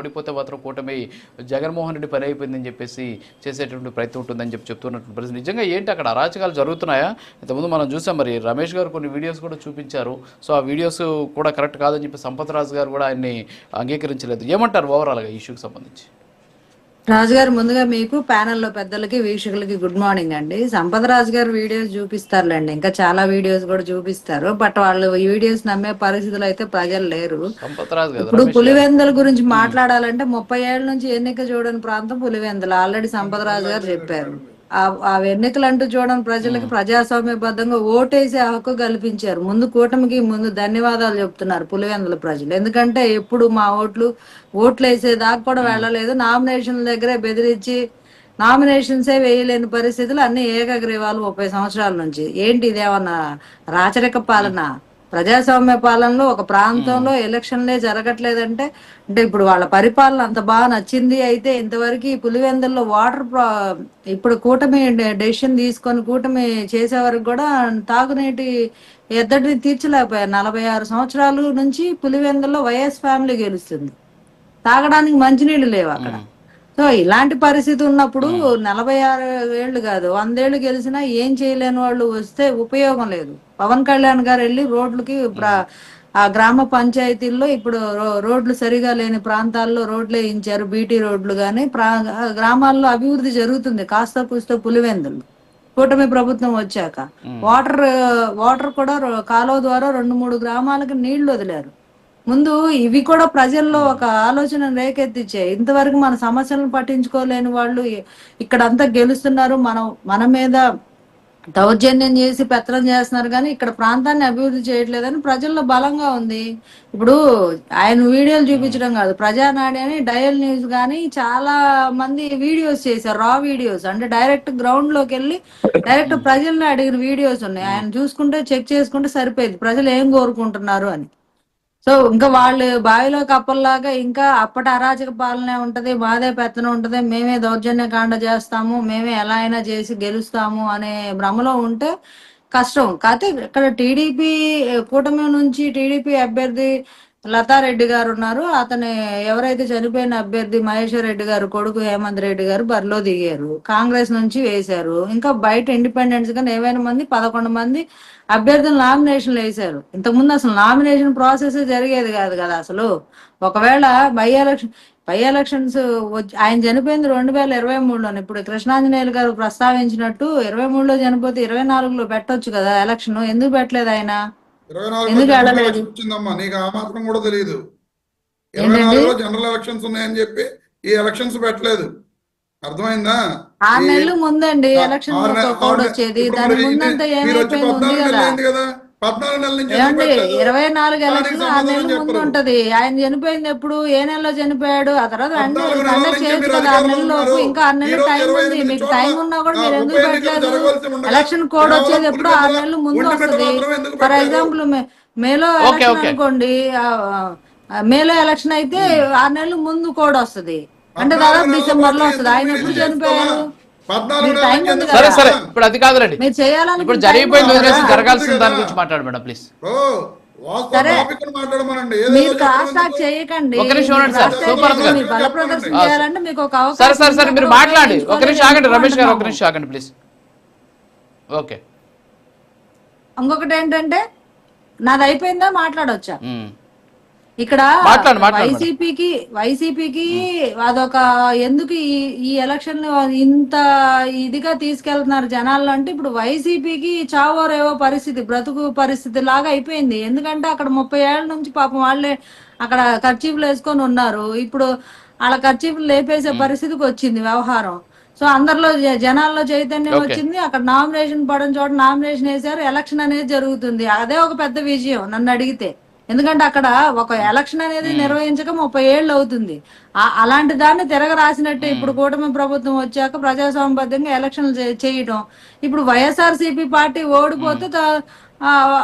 ఓడిపోతే మాత్రం కూటమి జగన్మోహన్ రెడ్డి పని అయిపోయిందని చెప్పేసి చేసేటువంటి ప్రయత్నం ఉంటుందని చెప్పి చెప్తున్నటువంటి పరిస్థితి. నిజంగా ఏంటి అక్కడ అరాచకాలు జరుగుతున్నాయా? ఇంతకుముందు మనం చూసాం మరి రమేష్ గారు కొన్ని వీడియోస్ కూడా చూపించారు. సో ఆ వీడియోస్ కూడా కరెక్ట్ కాదని చెప్పి సంపత్ రాజు గారు కూడా ఆయన్ని అంగీకరించలేదు. ఏమంటారు ఓవరాల్గా ఈ ఇష్యూకి సంబంధించి? రాజు గారు ముందుగా మీకు ప్యానెల్లో పెద్దలకి వీక్షకులకి గుడ్ మార్నింగ్ అండి. సంపద రాజు గారు వీడియోస్ చూపిస్తారులేండి. ఇంకా చాలా వీడియోస్ కూడా చూపిస్తారు. బట్ వాళ్ళు ఈ వీడియోస్ నమ్మే పరిస్థితులు అయితే ప్రజలు లేరు. ఇప్పుడు పులివెందుల గురించి మాట్లాడాలంటే ముప్పై ఏళ్ళ నుంచి ఎన్నిక చూడని ప్రాంతం పులివెందుల. ఆల్రెడీ సంపద రాజు గారు చెప్పారు. ఆ ఆ ఎన్నికలు అంటూ చూడని ప్రజలకు ప్రజాస్వామ్యబద్ధంగా ఓటేసే హక్కు కల్పించారు. ముందు కూటమికి ముందు ధన్యవాదాలు చెప్తున్నారు పులివెందుల ప్రజలు. ఎందుకంటే ఎప్పుడు మా ఓట్లు ఓట్లు వేసేదాకా కూడా వెళ్ళలేదు. నామినేషన్ల దగ్గరే బెదిరించి నామినేషన్సే వేయలేని పరిస్థితులు అన్ని ఏకగ్రీవాలు ముప్పై సంవత్సరాల నుంచి. ఏంటి ఇదేమన్నా రాచరిక పాలన? ప్రజాస్వామ్య పాలనలో ఒక ప్రాంతంలో ఎలక్షన్లే జరగట్లేదంటే అంటే ఇప్పుడు వాళ్ళ పరిపాలన అంత బాగా నచ్చింది అయితే ఇంతవరకు ఈ పులివెందుల్లో వాటర్ ఇప్పుడు కూటమి డెసిషన్ తీసుకొని కూటమి చేసే వరకు కూడా తాగునీటి ఎద్దడిని తీర్చలేకపోయారు. నలభై ఆరు సంవత్సరాల నుంచి పులివెందుల్లో వైఎస్ ఫ్యామిలీ గెలుస్తుంది. తాగడానికి మంచినీళ్ళు లేవు అక్కడ. సో ఇలాంటి పరిస్థితి ఉన్నప్పుడు నలభై ఆరు ఏళ్ళు కాదు వందేళ్ళు గెలిచినా ఏం చేయలేని వాళ్ళు వస్తే ఉపయోగం లేదు. పవన్ కళ్యాణ్ గారు వెళ్ళి రోడ్లకి ఆ గ్రామ పంచాయతీల్లో ఇప్పుడు రోడ్లు సరిగా లేని ప్రాంతాల్లో రోడ్లు వేయించారు బీటీ రోడ్లు కానీ గ్రామాల్లో అభివృద్ధి జరుగుతుంది కాస్త కూస్తో పులివెందులు. కూటమి ప్రభుత్వం వచ్చాక. వాటర్ వాటర్ కూడా కాలువ ద్వారా రెండు మూడు గ్రామాలకు నీళ్ళు వదిలారు. ముందు ఇవి కూడా ప్రజల్లో ఒక ఆలోచన రేకెత్తిచ్చాయి. ఇంతవరకు మన సమస్యలను పట్టించుకోలేని వాళ్ళు ఇక్కడ ఇక్కడంతా గెలుస్తున్నారు. మనం మన మీద దౌర్జన్యం చేసి పెత్తనం చేస్తున్నారు కానీ ఇక్కడ ప్రాంతాన్ని అభివృద్ధి చేయట్లేదని ప్రజల్లో బలంగా ఉంది. ఇప్పుడు ఆయన వీడియోలు చూపించడం కాదు. ప్రజానాడి అని డయల్ న్యూస్ కానీ చాలా మంది వీడియోస్ చేశారు రా వీడియోస్. అంటే డైరెక్ట్ గ్రౌండ్లోకి వెళ్ళి డైరెక్ట్ ప్రజల్ని అడిగిన వీడియోస్ ఉన్నాయి. ఆయన చూసుకుంటే చెక్ చేసుకుంటే సరిపోయేది. ప్రజలు ఏం కోరుకుంటున్నారు అని. సో ఇంకా వాళ్ళు బావిలో కప్పల్లాగా ఇంకా అప్పటి అరాచక పాలనే ఉంటది మాదే పెత్తన ఉంటది మేమే దౌర్జన్య కాండ చేస్తాము మేమే ఎలా అయినా చేసి గెలుస్తాము అనే భ్రమలో ఉంటే కష్టం. కాకపోతే ఇక్కడ టీడీపీ కూటమి నుంచి టీడీపీ అభ్యర్థి లతారెడ్డి గారు ఉన్నారు అతని ఎవరైతే చనిపోయిన అభ్యర్థి మహేశ్వర్ రెడ్డి గారు కొడుకు హేమంత్ రెడ్డి గారు బరిలో దిగారు. కాంగ్రెస్ నుంచి వేశారు. ఇంకా బయట ఇండిపెండెంట్స్గా ఏవైనా మంది పదకొండు మంది అభ్యర్థులు నామినేషన్లు వేశారు. ఇంతకుముందు అసలు నామినేషన్ ప్రాసెస్ జరిగేది కాదు కదా అసలు. ఒకవేళ బై ఎలక్షన్ బై ఎలక్షన్స్ ఆయన చనిపోయింది రెండు వేల ఇరవై మూడులో ఇప్పుడు కృష్ణాంజనేయులు గారు ప్రస్తావించినట్టు ఇరవై మూడులో చనిపోతే ఇరవై నాలుగులో పెట్టొచ్చు కదా ఎలక్షన్ ఎందుకు పెట్టలేదు ఆయన? ఇరవై నాలుగు వచ్చిందమ్మా నీకు ఆ మాత్రం కూడా తెలియదు ఇరవై? నాలుగులో జనరల్ ఎలక్షన్స్ ఉన్నాయని చెప్పి ఈ ఎలక్షన్స్ పెట్టలేదు. అర్థమైందా? ఆరు నెలలు ముందండి ఎలక్షన్ వచ్చేది. దాని ముందంతా ఏమైపోయింది కదా. పద్నాలుగు నెలల నుంచి? ఇరవై నాలుగు ఎలక్షన్ ఆరు సమాధానం నెలల ముందు. ఉంటది ఆయన చనిపోయింది ఎప్పుడు? ఏ నెలలో చనిపోయాడు? ఆ తర్వాత కండక్ట్ చేయొచ్చు కదా ఆరు అధికారంలో నెలల. ఇంకా ఆరు నెలలు టైం ఉంది. మీకు టైం ఉన్నా కూడా ఆ, మీరు ఎందుకు పెట్టలేదు? ఎలక్షన్ కోడ్ వచ్చేది ఎప్పుడు? ఆరు నెలలు ముందు వస్తుంది. ఫర్? ఎగ్జాంపుల్ మేలో ఎలక్షన్. అనుకోండి ఆ, ఆ, మేలో ఎలక్షన్ అయితే ఆరు నెలలు ముందు కోడ్ వస్తుంది. అంటే దాదాపు డిసెంబర్లో వస్తుంది. ఆయన ఎప్పుడు చనిపోయారు సరే కదా. సరే ఇప్పుడు అది కాదులేండి మీరు చేయాలని ఇప్పుడు జరిగిపోయింది వదిలేసి. జరగాల్సిన దాని. గురించి మాట్లాడు మేడం ప్లీజ్ సరే. సార్. సార్. మీ బల ప్రదర్శన ఆ, చేయాలంటే మీకు ఒక అవకాశం సరే సరే సరే ఉంది. మీరు మాట్లాడి ఒక నిమిషం ఆగండి రమేష్ గారు ఒక. నిమిషం ఆగండి ప్లీజ్ ఓకే ఇంకొకటి ఏంటంటే నాది అయిపోయిందా మాట్లాడొచ్చా ఉమ్. ఇక్కడ. వైసీపీకి వైసీపీకి అదొక ఎందుకు ఈ ఈ ఎలక్షన్ ఇంత ఇదిగా తీసుకెళ్తున్నారు జనాల్లో అంటే ఇప్పుడు వైసీపీకి చావోరేవో పరిస్థితి బ్రతుకు పరిస్థితి లాగా అయిపోయింది. ఎందుకంటే అక్కడ ముప్పై ఏళ్ళ నుంచి పాపం వాళ్ళే అక్కడ ఖర్చీఫ్లు వేసుకొని ఉన్నారు. ఇప్పుడు వాళ్ళ ఖర్చీఫ్లు లేపేసే పరిస్థితికి వచ్చింది వ్యవహారం. సో అందరిలో జనాల్లో చైతన్యం. వచ్చింది. అక్కడ నామినేషన్ పడిన చోట నామినేషన్ వేశారు. ఎలక్షన్ అనేది జరుగుతుంది. అదే ఒక పెద్ద విజయం నన్ను అడిగితే. ఎందుకంటే అక్కడ ఒక ఎలక్షన్ అనేది నిర్వహించక ముప్పై ఏళ్ళు అవుతుంది. అలాంటి దాన్ని తిరగ రాసినట్టే ఇప్పుడు కూటమి ప్రభుత్వం వచ్చాక ప్రజాస్వామ్యబద్ధంగా ఎలక్షన్లు చే- చేయటం. ఇప్పుడు వైఎస్ఆర్సీపీ పార్టీ ఓడిపోతే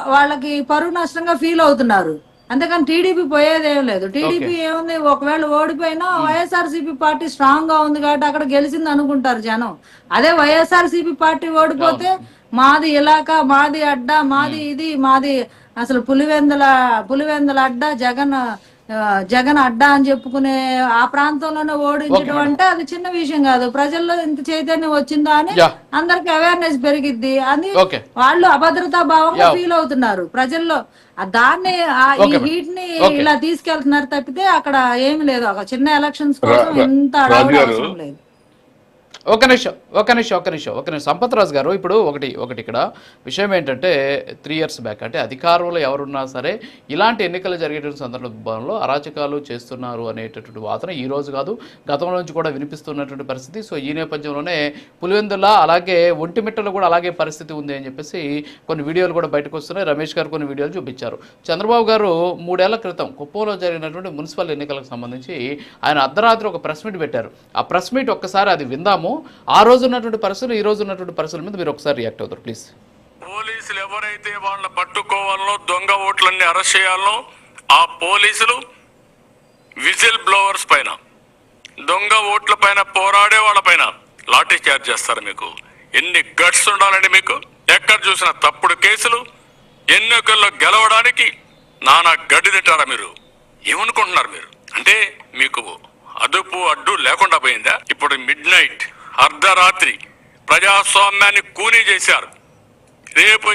వాళ్ళకి పరువు నష్టంగా ఫీల్ అవుతున్నారు. అంతేకాని టీడీపీ పోయేదేం లేదు. టీడీపీ ఏముంది? ఒకవేళ ఓడిపోయినా వైఎస్ఆర్సీపీ పార్టీ స్ట్రాంగ్గా ఉంది కాబట్టి అక్కడ గెలిచింది అనుకుంటారు జనం. అదే వైఎస్ఆర్సీపీ పార్టీ ఓడిపోతే మాది ఇలాకా మాది అడ్డా మాది ఇది మాది అసలు పులివెందుల పులివెందుల అడ్డా జగన్ జగన్ అడ్డా అని చెప్పుకునే ఆ ప్రాంతంలోనే ఓడించడం అంటే అది చిన్న విషయం కాదు. ప్రజల్లో ఇంత చైతన్యం వచ్చిందా అని అందరికి అవేర్నెస్ పెరిగిద్ది అని వాళ్ళు అభద్రతా భావంగా. ఫీల్ అవుతున్నారు. ప్రజల్లో దాన్ని ఈ. హీట్ని. ఇలా తీసుకెళ్తున్నారు తప్పితే అక్కడ ఏమి లేదు. ఒక చిన్న ఎలక్షన్స్ కోసం ఇంత అవసరం లేదు. ఒక నిమిషం ఒక నిమిషం ఒక నిమిషం ఒక నిమిషం. సంపత్రాజు గారు ఇప్పుడు ఒకటి ఒకటి ఇక్కడ. విషయం ఏంటంటే త్రీ ఇయర్స్ బ్యాక్ అంటే అధికారంలో ఎవరున్నా సరే ఇలాంటి ఎన్నికలు జరిగేటువంటి సందర్భంలో అరాచకాలు చేస్తున్నారు అనేటటువంటి వాదన ఈ రోజు కాదు. గతంలో నుంచి కూడా వినిపిస్తున్నటువంటి పరిస్థితి. సో ఈ నేపథ్యంలోనే పులివెందుల అలాగే ఒంటిమిట్టలో కూడా అలాగే పరిస్థితి ఉంది అని చెప్పేసి కొన్ని వీడియోలు కూడా బయటకు వస్తున్నాయి. రమేష్ గారు కొన్ని వీడియోలు చూపించారు. చంద్రబాబు గారు మూడేళ్ళ క్రితం కుప్పంలో జరిగినటువంటి మున్సిపల్ ఎన్నికలకు సంబంధించి ఆయన అర్ధరాత్రి ఒక ప్రెస్ మీట్ పెట్టారు. ఆ ప్రెస్ మీట్ ఒక్కసారి అది విందాము. ఆ రోజు ఉన్నటువంటి పరిస్థితులు ఈ రోజు ఉన్నటువంటి పరిస్థితుల మీద మీరు ఒకసారి రియాక్ట్ అవుతారు ప్లీజ్ పోలీసులు ఎవరైతే వాళ్ళని పట్టుకోవాలనో దొంగ ఓట్లన్నీ అరెస్ట్ చేయాలనో ఆ పోలీసులు విజిల్ బ్లోవర్స్ పైన దొంగ ఓట్ల పైన పోరాడే వాళ్ళ పైన లాఠీ చార్జ్ చేస్తారు మీకు. ఎన్ని గట్స్ ఉండాలండి మీకు? ఎక్కడ చూసిన తప్పుడు కేసులు ఎన్నికల్లో గెలవడానికి నానా గడ్డి తింటారా మీరు? ఏమనుకుంటున్నారు మీరు? అంటే మీకు అదుపు అడ్డు లేకుండా పోయిందా? ఇప్పుడు మిడ్ నైట్ అర్ధరాత్రి ప్రజాస్వామ్యాన్ని కూనీ చేశారు. రేపు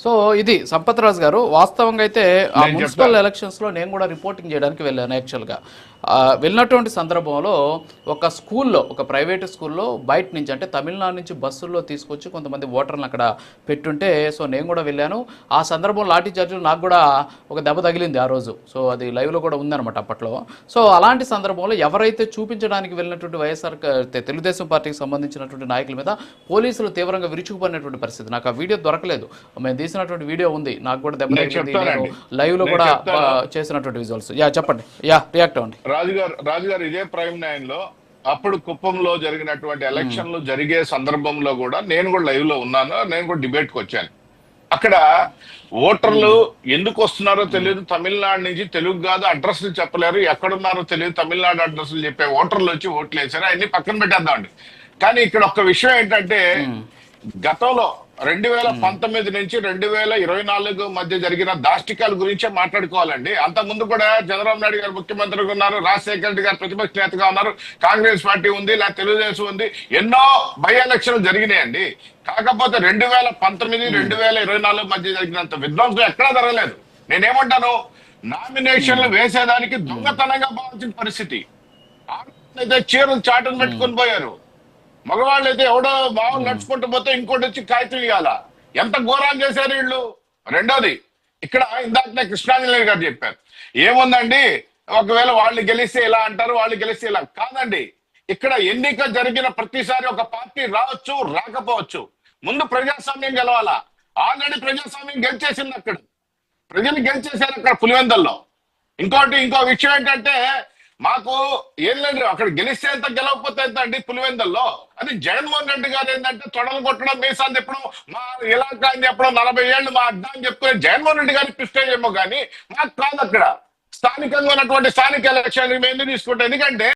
సో ఇది సంపత్ రాజు గారు. వాస్తవంగా అయితే ఆ మున్సిపల్ ఎలక్షన్స్లో నేను కూడా రిపోర్టింగ్ చేయడానికి వెళ్ళాను యాక్చువల్గా ఆ, వెళ్ళినటువంటి సందర్భంలో ఒక స్కూల్లో ఒక ప్రైవేట్ స్కూల్లో బయట నుంచి అంటే తమిళనాడు నుంచి బస్సుల్లో తీసుకొచ్చి కొంతమంది ఓటర్లను అక్కడ పెట్టుంటే సో నేను కూడా వెళ్ళాను. ఆ సందర్భంలో లాఠీ చార్జీలు నాకు కూడా ఒక దెబ్బ తగిలింది ఆ రోజు. సో అది లైవ్లో కూడా ఉందన్నమాట అప్పట్లో. సో అలాంటి సందర్భంలో ఎవరైతే చూపించడానికి వెళ్ళినటువంటి వైఎస్ఆర్ తెలుగుదేశం పార్టీకి సంబంధించినటువంటి నాయకుల మీద పోలీసులు తీవ్రంగా విరుచుకుపడినటువంటి పరిస్థితి. నాకు ఆ వీడియో దొరకలేదు. మేము తీసినటువంటి వీడియో ఉంది. నాకు కూడా దెబ్బ తగిలింది. నేను చెప్తానండి. లైవ్లో నేను కూడా చేసినటువంటి విజువల్స్. యా చెప్పండి. యా రియాక్ట్ అవ్వండి. రాజుగారు రాజుగారు ఇదే ప్రైమ్ నైన్లో అప్పుడు కుప్పంలో జరిగినటువంటి ఎలక్షన్లు జరిగే సందర్భంలో కూడా నేను కూడా లైవ్లో ఉన్నాను నేను కూడా డిబేట్కి వచ్చాను. అక్కడ ఓటర్లు ఎందుకు వస్తున్నారో తెలియదు తమిళనాడు నుంచి తెలుగు కాదు అడ్రస్లు చెప్పలేరు ఎక్కడున్నారో తెలియదు తమిళనాడు అడ్రస్లు చెప్పే ఓటర్లు వచ్చి ఓట్లు వేసారు అన్ని పక్కన పెట్టేద్దామండి. కానీ ఇక్కడ ఒక విషయం ఏంటంటే గతంలో రెండు వేల పంతొమ్మిది నుంచి రెండు వేల ఇరవై నాలుగు మధ్య జరిగిన దాష్టికాల గురించే మాట్లాడుకోవాలండి. అంత ముందు కూడా చంద్రబాబు నాయుడు గారు ముఖ్యమంత్రిగా ఉన్నారు రాజశేఖర రెడ్డి గారు ప్రతిపక్ష నేతగా ఉన్నారు కాంగ్రెస్ పార్టీ ఉంది లేదా తెలుగుదేశం ఉంది. ఎన్నో బై ఎలక్షన్లు జరిగినాయండి. కాకపోతే రెండు వేల పంతొమ్మిది రెండు వేల ఇరవై నాలుగు మధ్య జరిగినంత విధ్వంసం ఎక్కడా జరగలేదు. నేనేమంటాను? నామినేషన్లు వేసేదానికి దొంగతనంగా భావించిన పరిస్థితి. అయితే చీరలు చాటును పెట్టుకొని పోయారు. మగవాళ్ళు అయితే ఎవడో మామూలు నడుచుకుంటూ పోతే ఇంకోటి వచ్చి కాగితం ఇవ్వాల ఎంత ఘోరం చేశారు వీళ్ళు? రెండోది ఇక్కడ ఇందాకనే కృష్ణాంజలి గారు చెప్పారు. ఏముందండి? ఒకవేళ వాళ్ళు గెలిస్తే ఇలా అంటారు? వాళ్ళు గెలిస్తే ఇలా కాదండి. ఇక్కడ ఎన్నిక జరిగిన ప్రతిసారి ఒక పార్టీ రావచ్చు రాకపోవచ్చు. ముందు ప్రజాస్వామ్యం గెలవాలా? ఆల్రెడీ ప్రజాస్వామ్యం గెలిచేసింది అక్కడ. ప్రజలు గెలిచేశారు అక్కడ పులివెందల్లో. ఇంకోటి ఇంకో విషయం ఏంటంటే మాకు ఏం లేదు అక్కడ గెలిస్తే ఎంత గెలవకపోతే ఎంత అండి పులివెందల్లో? అది జగన్మోహన్ రెడ్డి గారు ఏంటంటే తొడలు కొట్టడం మీసాలు చెప్పడం మా ఇలాకా అని చెప్పడం నలభై ఏళ్ళు మా అడ్డా అని చెప్పుకునే జగన్మోహన్ రెడ్డి గారి పిస్టేజ్ ఏమో కానీ మాకు కాదు అక్కడ. స్థానికంగా ఉన్నటువంటి స్థానిక ఎలక్షన్ మేము తీసుకుంటే తీసుకుంటాం? ఎందుకంటే